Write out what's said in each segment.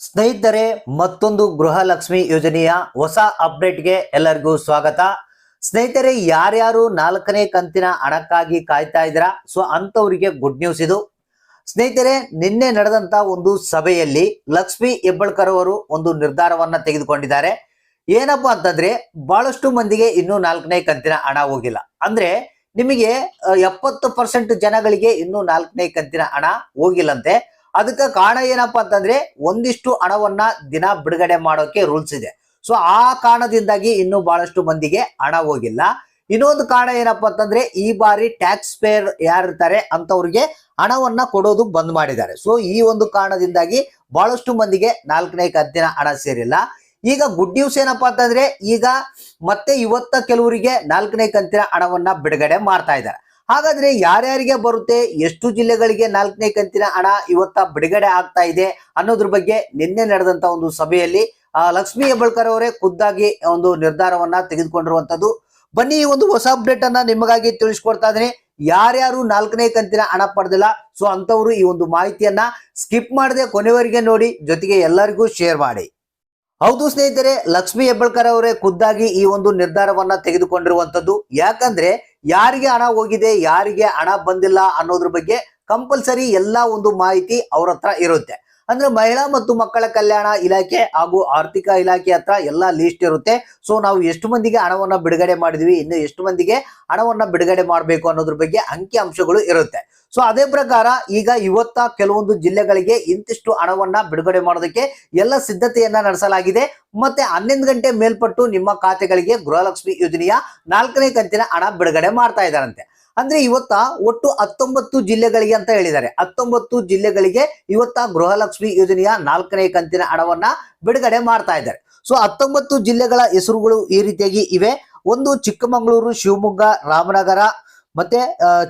ಸ್ನೇಹಿತರೆ, ಮತ್ತೊಂದು ಗೃಹಲಕ್ಷ್ಮಿ ಯೋಜನೆಯ ಹೊಸ ಅಪ್ಡೇಟ್ಗೆ ಎಲ್ಲರಿಗೂ ಸ್ವಾಗತ. ಸ್ನೇಹಿತರೆ, ಯಾರ್ಯಾರು ನಾಲ್ಕನೇ ಕಂತಿನ ಹಣಕ್ಕಾಗಿ ಕಾಯ್ತಾ ಇದ್ದೀರಾ? ಸೊ ಅಂತವರಿಗೆ ಗುಡ್ ನ್ಯೂಸ್ ಇದು. ಸ್ನೇಹಿತರೆ, ನಿನ್ನೆ ನಡೆದಂತ ಒಂದು ಸಭೆಯಲ್ಲಿ ಲಕ್ಷ್ಮಿ ಹೆಬ್ಬಳ್ಕರ್ ಅವರು ಒಂದು ನಿರ್ಧಾರವನ್ನ ತೆಗೆದುಕೊಂಡಿದ್ದಾರೆ. ಏನಪ್ಪಾ ಅಂತಂದ್ರೆ, ಬಹಳಷ್ಟು ಮಂದಿಗೆ ಇನ್ನೂ ನಾಲ್ಕನೇ ಕಂತಿನ ಹಣ ಹೋಗಿಲ್ಲ. ಅಂದ್ರೆ, ನಿಮಗೆ ಎಪ್ಪತ್ತು ಪರ್ಸೆಂಟ್ ಜನಗಳಿಗೆ ಇನ್ನೂ ನಾಲ್ಕನೇ ಕಂತಿನ ಹಣ ಹೋಗಿಲ್ಲಂತೆ. ಅದಕ್ಕೆ ಕಾರಣ ಏನಪ್ಪಾ ಅಂತಂದ್ರೆ ಒಂದಿಷ್ಟು ಹಣವನ್ನ ದಿನ ಬಿಡುಗಡೆ ಮಾಡೋಕೆ ರೂಲ್ಸ್ ಇದೆ. ಸೊ ಆ ಕಾರಣದಿಂದಾಗಿ ಇನ್ನೂ ಬಹಳಷ್ಟು ಮಂದಿಗೆ ಹಣ ಹೋಗಿಲ್ಲ. ಇನ್ನೊಂದು ಕಾರಣ ಏನಪ್ಪಾ ಅಂತಂದ್ರೆ ಈ ಬಾರಿ ಟ್ಯಾಕ್ಸ್ ಪೇಯರ್ ಯಾರಿರ್ತಾರೆ ಅಂತವ್ರಿಗೆ ಹಣವನ್ನ ಕೊಡೋದು ಬಂದ್ ಮಾಡಿದ್ದಾರೆ. ಸೊ ಈ ಒಂದು ಕಾರಣದಿಂದಾಗಿ ಬಹಳಷ್ಟು ಮಂದಿಗೆ ನಾಲ್ಕನೇ ಕಂತಿನ ಹಣ ಸೇರಿಲ್ಲ. ಈಗ ಗುಡ್ ನ್ಯೂಸ್ ಏನಪ್ಪಾ ಅಂತಂದ್ರೆ ಈಗ ಮತ್ತೆ ಇವತ್ತ ಕೆಲವರಿಗೆ ನಾಲ್ಕನೇ ಕಂತಿನ ಹಣವನ್ನ ಬಿಡುಗಡೆ ಮಾಡ್ತಾ ಇದ್ದಾರೆ. ಹಾಗಾದ್ರೆ ಯಾರ್ಯಾರಿಗೆ ಬರುತ್ತೆ, ಎಷ್ಟು ಜಿಲ್ಲೆಗಳಿಗೆ ನಾಲ್ಕನೇ ಕಂತಿನ ಹಣ ಇವತ್ತ ಬಿಡುಗಡೆ ಆಗ್ತಾ ಇದೆ ಅನ್ನೋದ್ರ ಬಗ್ಗೆ ನಿನ್ನೆ ನಡೆದಂತ ಒಂದು ಸಭೆಯಲ್ಲಿ ಲಕ್ಷ್ಮೀ ಹೆಬ್ಬಳ್ಕರ್ ಅವರೇ ಖುದ್ದಾಗಿ ಒಂದು ನಿರ್ಧಾರವನ್ನ ತೆಗೆದುಕೊಂಡಿರುವಂತದ್ದು. ಬನ್ನಿ, ಈ ಒಂದು ಹೊಸ ಅಪ್ಡೇಟ್ ಅನ್ನ ನಿಮಗಾಗಿ ತಿಳಿಸ್ಕೊಡ್ತಾ ಇದ್ದೀನಿ. ಯಾರ್ಯಾರು ನಾಲ್ಕನೇ ಕಂತಿನ ಹಣ ಪಡೆದಿಲ್ಲ, ಸೊ ಅಂತವರು ಈ ಒಂದು ಮಾಹಿತಿಯನ್ನ ಸ್ಕಿಪ್ ಮಾಡದೆ ಕೊನೆವರೆಗೆ ನೋಡಿ, ಜೊತೆಗೆ ಎಲ್ಲರಿಗೂ ಶೇರ್ ಮಾಡಿ. ಹೌದು ಸ್ನೇಹಿತರೆ, ಲಕ್ಷ್ಮಿ ಹೆಬ್ಬಳ್ಕರ್ ಅವರೇ ಖುದ್ದಾಗಿ ಈ ಒಂದು ನಿರ್ಧಾರವನ್ನ ತೆಗೆದುಕೊಂಡಿರುವಂತದ್ದು. ಯಾಕಂದ್ರೆ ಯಾರಿಗೆ ಹಣ ಹೋಗಿದೆ, ಯಾರಿಗೆ ಹಣ ಬಂದಿಲ್ಲ ಅನ್ನೋದ್ರ ಬಗ್ಗೆ ಕಂಪಲ್ಸರಿ ಎಲ್ಲಾ ಒಂದು ಮಾಹಿತಿ ಅವ್ರ ಹತ್ರ ಇರುತ್ತೆ. ಅಂದ್ರೆ ಮಹಿಳಾ ಮತ್ತು ಮಕ್ಕಳ ಕಲ್ಯಾಣ ಇಲಾಖೆ ಹಾಗೂ ಆರ್ಥಿಕ ಇಲಾಖೆ ಹತ್ರ ಎಲ್ಲ ಲಿಸ್ಟ್ ಇರುತ್ತೆ. ಸೊ ನಾವು ಎಷ್ಟು ಮಂದಿಗೆ ಹಣವನ್ನ ಬಿಡುಗಡೆ ಮಾಡಿದ್ವಿ, ಇನ್ನು ಎಷ್ಟು ಮಂದಿಗೆ ಹಣವನ್ನ ಬಿಡುಗಡೆ ಮಾಡಬೇಕು ಅನ್ನೋದ್ರ ಬಗ್ಗೆ ಅಂಕಿ ಅಂಶಗಳು ಇರುತ್ತೆ. ಸೊ ಅದೇ ಪ್ರಕಾರ ಈಗ ಇವತ್ತ ಕೆಲವೊಂದು ಜಿಲ್ಲೆಗಳಿಗೆ ಇಂತಿಷ್ಟು ಹಣವನ್ನ ಬಿಡುಗಡೆ ಮಾಡೋದಕ್ಕೆ ಎಲ್ಲ ಸಿದ್ಧತೆಯನ್ನ ನಡೆಸಲಾಗಿದೆ. ಮತ್ತೆ ಹನ್ನೊಂದು ಗಂಟೆ ಮೇಲ್ಪಟ್ಟು ನಿಮ್ಮ ಖಾತೆಗಳಿಗೆ ಗೃಹಲಕ್ಷ್ಮಿ ಯೋಜನೆಯ ನಾಲ್ಕನೇ ಕಂತಿನ ಹಣ ಬಿಡುಗಡೆ ಮಾಡ್ತಾ ಇದ್ದಾರಂತೆ. ಅಂದ್ರೆ ಇವತ್ತ ಒಟ್ಟು ಹತ್ತೊಂಬತ್ತು ಜಿಲ್ಲೆಗಳಿಗೆ ಅಂತ ಹೇಳಿದ್ದಾರೆ. ಹತ್ತೊಂಬತ್ತು ಜಿಲ್ಲೆಗಳಿಗೆ ಇವತ್ತ ಗೃಹಲಕ್ಷ್ಮಿ ಯೋಜನೆಯ ನಾಲ್ಕನೇ ಕಂತಿನ ಹಣವನ್ನ ಬಿಡುಗಡೆ ಮಾಡ್ತಾ ಇದ್ದಾರೆ. ಸೊ ಹತ್ತೊಂಬತ್ತು ಜಿಲ್ಲೆಗಳ ಹೆಸರುಗಳು ಈ ರೀತಿಯಾಗಿ ಇವೆ. ಒಂದು ಚಿಕ್ಕಮಗಳೂರು, ಶಿವಮೊಗ್ಗ, ರಾಮನಗರ, ಮತ್ತೆ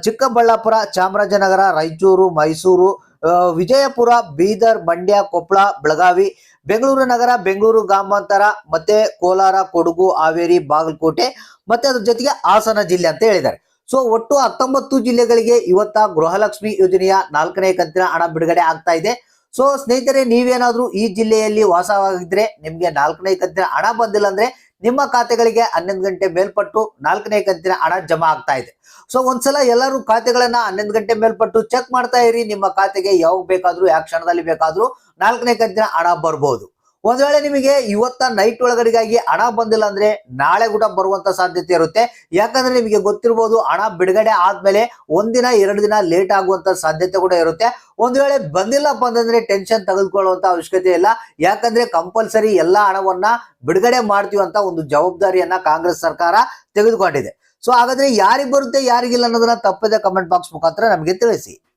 ಚಿಕ್ಕಬಳ್ಳಾಪುರ, ಚಾಮರಾಜನಗರ, ರಾಯಚೂರು, ಮೈಸೂರು ವಿಜಯಪುರ, ಬೀದರ್, ಮಂಡ್ಯ, ಕೊಪ್ಪಳ, ಬೆಳಗಾವಿ, ಬೆಂಗಳೂರು ನಗರ, ಬೆಂಗಳೂರು ಗ್ರಾಮಾಂತರ, ಮತ್ತೆ ಕೋಲಾರ, ಕೊಡಗು, ಹಾವೇರಿ, ಬಾಗಲಕೋಟೆ, ಮತ್ತೆ ಅದ್ರ ಜೊತೆಗೆ ಹಾಸನ ಜಿಲ್ಲೆ ಅಂತ ಹೇಳಿದ್ದಾರೆ. ಸೊ ಒಟ್ಟು ಹತ್ತೊಂಬತ್ತು ಜಿಲ್ಲೆಗಳಿಗೆ ಇವತ್ತ ಗೃಹಲಕ್ಷ್ಮಿ ಯೋಜನೆಯ ನಾಲ್ಕನೇ ಕಂತಿನ ಹಣ ಬಿಡುಗಡೆ ಆಗ್ತಾ ಇದೆ. ಸೊ ಸ್ನೇಹಿತರೆ, ನೀವೇನಾದ್ರೂ ಈ ಜಿಲ್ಲೆಯಲ್ಲಿ ವಾಸವಾಗಿದ್ರೆ ನಿಮ್ಗೆ ನಾಲ್ಕನೇ ಕಂತಿನ ಹಣ ಬಂದಿಲ್ಲ ಅಂದ್ರೆ ನಿಮ್ಮ ಖಾತೆಗಳಿಗೆ ಹನ್ನೊಂದು ಗಂಟೆ ಮೇಲ್ಪಟ್ಟು ನಾಲ್ಕನೇ ಕಂತಿನ ಹಣ ಜಮಾ ಆಗ್ತಾ ಇದೆ. ಸೊ ಒಂದ್ಸಲ ಎಲ್ಲರೂ ಖಾತೆಗಳನ್ನ ಹನ್ನೊಂದು ಗಂಟೆ ಮೇಲ್ಪಟ್ಟು ಚೆಕ್ ಮಾಡ್ತಾ ಇರಿ. ನಿಮ್ಮ ಖಾತೆಗೆ ಯಾವಾಗ ಬೇಕಾದ್ರೂ, ಯಾವ ಕ್ಷಣದಲ್ಲಿ ಬೇಕಾದ್ರೂ ನಾಲ್ಕನೇ ಕಂತಿನ ಹಣ ಬರ್ಬೋದು. ಒಂದ್ ವೇಳೆ ನಿಮಗೆ ಇವತ್ತ ನೈಟ್ ಒಳಗಡೆಗಾಗಿ ಹಣ ಬಂದಿಲ್ಲ ಅಂದ್ರೆ ನಾಳೆ ಕೂಡ ಬರುವಂತ ಸಾಧ್ಯತೆ ಇರುತ್ತೆ. ಯಾಕಂದ್ರೆ ನಿಮಗೆ ಗೊತ್ತಿರ್ಬೋದು ಹಣ ಬಿಡುಗಡೆ ಆದ್ಮೇಲೆ ಒಂದಿನ ಎರಡು ದಿನ ಲೇಟ್ ಆಗುವಂತ ಸಾಧ್ಯತೆ ಕೂಡ ಇರುತ್ತೆ. ಒಂದ್ ವೇಳೆ ಬಂದಿಲ್ಲಪ್ಪ ಅಂತಂದ್ರೆ ಟೆನ್ಷನ್ ತೆಗೆದುಕೊಳ್ಳುವಂತ ಅವಶ್ಯಕತೆ ಇಲ್ಲ. ಯಾಕಂದ್ರೆ ಕಂಪಲ್ಸರಿ ಎಲ್ಲಾ ಹಣವನ್ನ ಬಿಡುಗಡೆ ಅಂತ ಒಂದು ಜವಾಬ್ದಾರಿಯನ್ನ ಕಾಂಗ್ರೆಸ್ ಸರ್ಕಾರ ತೆಗೆದುಕೊಂಡಿದೆ. ಸೊ ಹಾಗಾದ್ರೆ ಯಾರಿಗೆ ಬರುತ್ತೆ, ಯಾರಿಗಿಲ್ಲ ಅನ್ನೋದನ್ನ ತಪ್ಪದೆ ಕಮೆಂಟ್ ಬಾಕ್ಸ್ ಮುಖಾಂತರ ನಮಗೆ ತಿಳಿಸಿ.